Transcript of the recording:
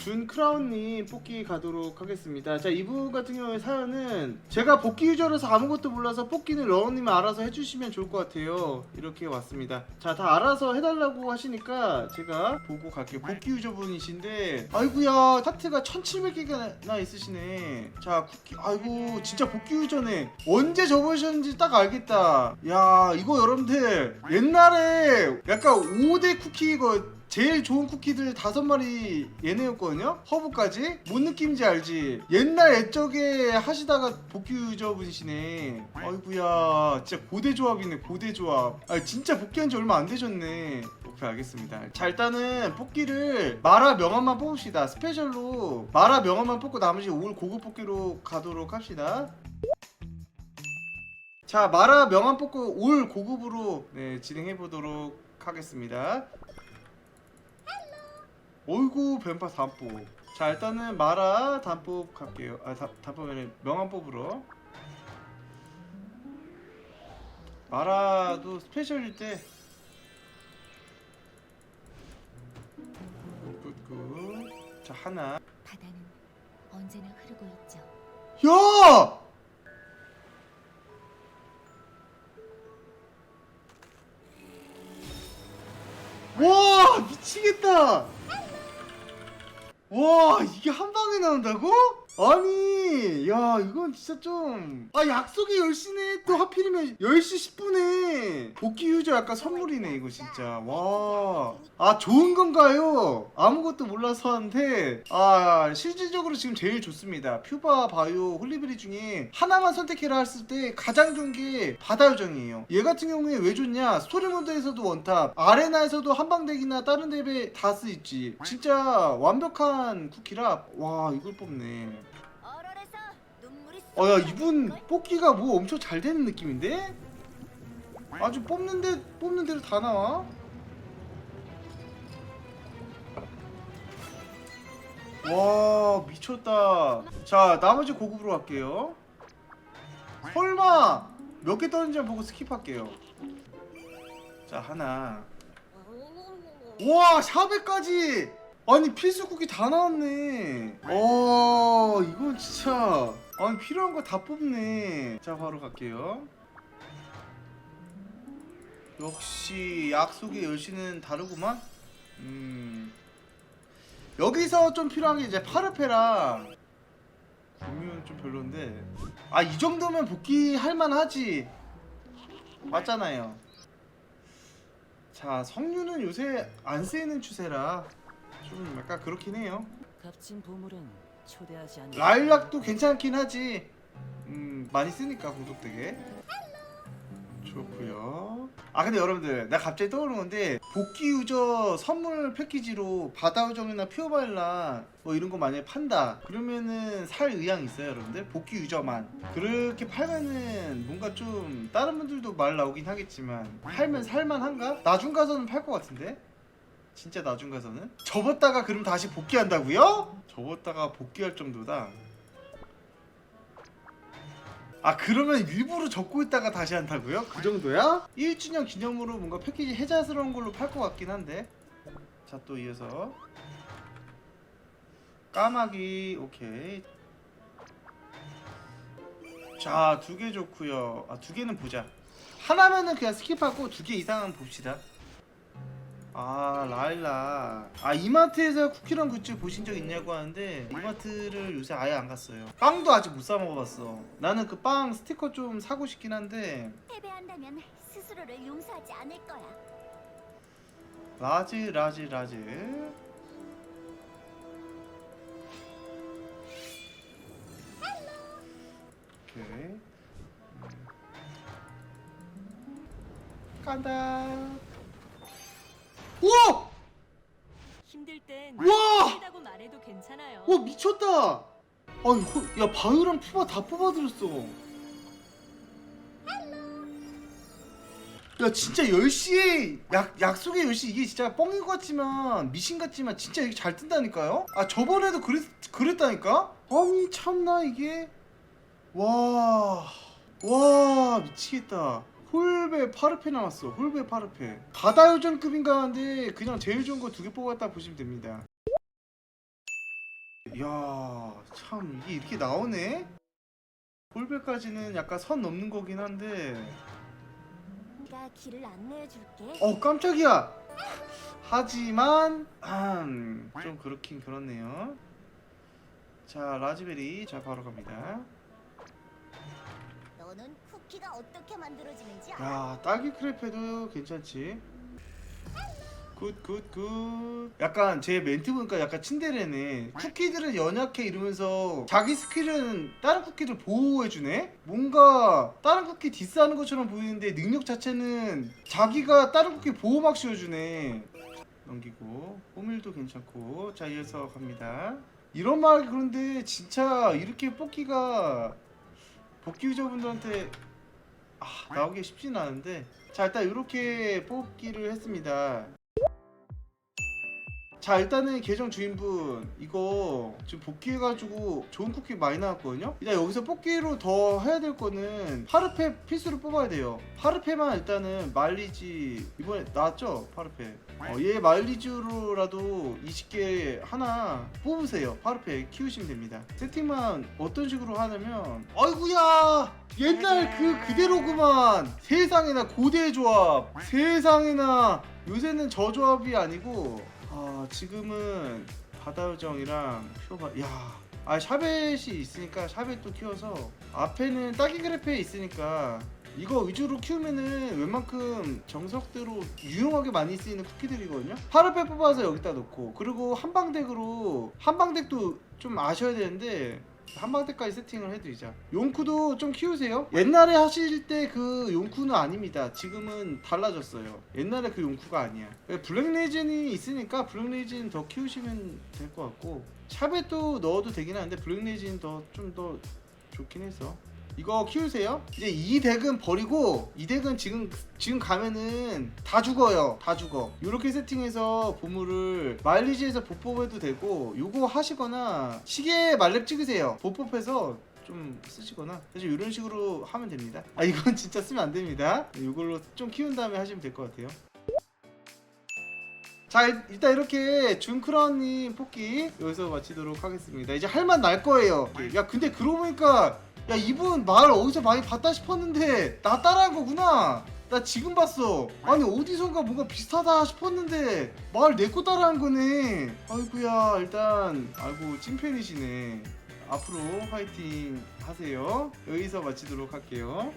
준 크라운님 뽑기 가도록 하겠습니다. 자 이분 같은 경우에 사연은 제가 복귀 유저라서 아무것도 몰라서 뽑기는 러너님이 알아서 해주시면 좋을 것 같아요. 이렇게 왔습니다. 자 다 알아서 해달라고 하시니까 제가 보고 갈게요. 복귀 유저분이신데 아이구야 타트가 1700개가 있으시네. 자 쿠키 아이고 진짜 복귀 유저네. 언제 접으셨는지 딱 알겠다. 야 이거 여러분들 옛날에 약간 5대 쿠키 이거 제일 좋은 쿠키들 다섯 마리 얘네였거든요. 허브까지 뭔 느낌인지 알지? 옛날 옛적에 하시다가 복귀 유저분이시네. 아이구야, 진짜 고대 조합이네 고대 조합. 아 진짜 복귀한 지 얼마 안 되셨네. 오케이 알겠습니다. 자 일단은 뽑기를 마라 명함만 뽑읍시다. 스페셜로 마라 명함만 뽑고 나머지 올 고급 뽑기로 가도록 합시다. 자 마라 명함 뽑고 올 고급으로 네, 진행해 보도록 하겠습니다. 어이구 뱀파 단법 자 일단은 마라 단법 갈게요 아 다, 단법에는 명함 뽑으러 마라도 스페셜일 때 굿굿 자 하나 바다는 언제나 흐르고 있죠. 야! 와 미치겠다. 와 이게 한 방에 나온다고? 아니 야 이건 진짜 좀. 아 약속의 10시네? 또 하필이면 10시 10분에 복귀 유저 약간 선물이네 이거 진짜. 와 아 좋은 건가요? 아무것도 몰라서 하는데. 아 실질적으로 지금 제일 좋습니다. 퓨바 바이오 홀리베리 중에 하나만 선택해라 했을 때 가장 좋은 게 바다 요정이에요. 얘 같은 경우에 왜 좋냐? 스토리 모드에서도 원탑 아레나에서도 한방대기나 다른 덱에 다 쓰있지. 진짜 완벽한 쿠키라 와 이걸 뽑네 얼얼해서 눈물이 어야 이분 뽑기가 뭐 엄청 잘 되는 느낌인데? 아주 뽑는데 뽑는 대로 다 나와. 와 미쳤다. 자 나머지 고급으로 갈게요. 설마 몇개 떠는지 보고 스킵할게요. 자 하나. 와 샤베까지. 아니 필수 쿠키 다 나왔네. 어 이건 진짜 아니 필요한 거 다 뽑네. 자 바로 갈게요. 역시 약속의 열시는 다르구만. 음 여기서 좀 필요한 게 이제 파르페랑 구미는 좀 별론데 아 이 정도면 복귀할 만하지 맞잖아요. 자 성류는 요새 안 쓰이는 추세라 좀 약간 그렇긴 해요. 값진 보물은 초대하지 않는 라일락도 괜찮긴 하지. 음 많이 쓰니까 공속되게. 좋고요. 아 근데 여러분들 나 갑자기 떠오르는 건데 복귀 유저 선물 패키지로 바다 요정이나 퓨어바일라 뭐 이런 거 만약에 판다 그러면은 살 의향 있어요 여러분들 복귀 유저만 그렇게 팔면은 뭔가 좀 다른 분들도 말 나오긴 하겠지만 팔면 살만한가? 나중 가서는 팔 것 같은데 진짜 나중 가서는 접었다가 그럼 다시 복귀한다고요? 접었다가 복귀할 정도다. 아 그러면 일부러 접고 있다가 다시 한다고요? 그 정도야? 1주년 기념으로 뭔가 패키지 해자스러운 걸로 팔 것 같긴 한데 자 또 이어서 까마귀 오케이 자 두 개 좋고요 아 두 개는 보자 하나면은 그냥 스킵하고 두 개 이상은 봅시다 아 라일라. 아 이마트에서 쿠키랑 굿즈 보신 적 있냐고 하는데 이마트를 요새 아예 안 갔어요. 빵도 아직 못 사 먹어봤어. 나는 그 빵 스티커 좀 사고 싶긴 한데 패배한다면 스스로를 용서하지 않을 거야. 라즈 라즈 라즈. 오케이. 간다 우와! 힘들 땐 우와! 힘들다고 말해도 괜찮아요. 와 미쳤다. 아니 호- 야 바유랑 푸바 다 뽑아들였어. 야 진짜 10시에 약, 약속의 10시 이게 진짜 뻥인 것 같지만 미신 같지만 진짜 이게 잘 뜬다니까요? 아 저번에도 그랬, 그랬다니까? 아니 참나 이게 와... 와 미치겠다 홀베 파르페 나왔어. 홀베 파르페. 바다 요정급인가 하는데 그냥 제일 좋은 거 두 개 뽑았다 보시면 됩니다. 이야 참 이게 이렇게 나오네? 홀백까지는 약간 선 넘는 거긴 한데. 내가 길을 안내해 줄게. 어 깜짝이야! 하지만 음, 좀 그렇긴 그렇네요. 자 라즈베리 자 바로 갑니다 쿠키가 어떻게 만들어지는지 알아? 야 딸기 크레페도 괜찮지? 굿굿굿. 약간 제 멘트 보니까 약간 친데레네. 쿠키들은 연약해 이러면서 자기 스킬은 다른 쿠키를 보호해주네? 뭔가 다른 쿠키 디스하는 것처럼 보이는데 능력 자체는 자기가 다른 쿠키 보호막 씌워주네. 넘기고. 호밀도 괜찮고. 자 이어서 갑니다. 이런 말 그런데 진짜 이렇게 뽑기가 복귀 유저분들한테 아, 나오기 쉽진 않은데 자 일단 이렇게 뽑기를 했습니다 자 일단은 계정 주인분 이거 지금 복귀해가지고 좋은 쿠키 많이 나왔거든요? 일단 여기서 뽑기로 더 해야 될 거는 파르페 필수로 뽑아야 돼요. 파르페만 일단은 마일리지 이번에 나왔죠? 파르페. 어, 얘 마일리지로라도 20개 하나 뽑으세요. 파르페 키우시면 됩니다. 세팅만 어떤 식으로 하냐면 아이구야! 옛날 그 그대로구만! 세상에나 고대 조합! 세상에나 요새는 저 조합이 아니고 아 지금은 바다요정이랑 표바 야. 아 샤벳이 있으니까 샤벳도 키워서 앞에는 딸기 그래페 있으니까 이거 위주로 키우면은 웬만큼 정석대로 유용하게 많이 쓰이는 쿠키들이거든요. 파르페 뽑아서 여기다 놓고 그리고 한방덱으로 한방덱도 좀 아셔야 되는데 한방덱까지 세팅을 해드리자. 용쿠도 좀 키우세요. 옛날에 하실 때 그 용쿠는 아닙니다. 지금은 달라졌어요. 옛날에 그 용쿠가 아니야. 블랙레진이 있으니까 블랙레진 더 키우시면 될 것 같고 샵에도 넣어도 되긴 하는데 블랙레진 더좀더 좋긴 해서 이거 키우세요. 이제 이 덱은 버리고 이 덱은 지금 지금 가면은 다 죽어요. 다 죽어. 이렇게 세팅해서 보물을 마일리지에서 보법해도 되고 요거 하시거나 시계 말렙 찍으세요. 보법해서 좀 쓰시거나 사실 이런 식으로 하면 됩니다. 아 이건 진짜 쓰면 안 됩니다. 이걸로 좀 키운 다음에 하시면 될 것 같아요. 자 일- 일단 이렇게 준크라님 뽑기 여기서 마치도록 하겠습니다. 이제 할 맛 날 거예요. 야 근데 그러고 보니까 야 이분 말 어디서 많이 봤다 싶었는데 나 따라한 거구나. 나 지금 봤어. 아니 어디선가 뭔가 비슷하다 싶었는데 말 내 거 따라한 거네. 아이구야 일단 아이고 찐팬이시네. 앞으로 화이팅 하세요. 여기서 마치도록 할게요.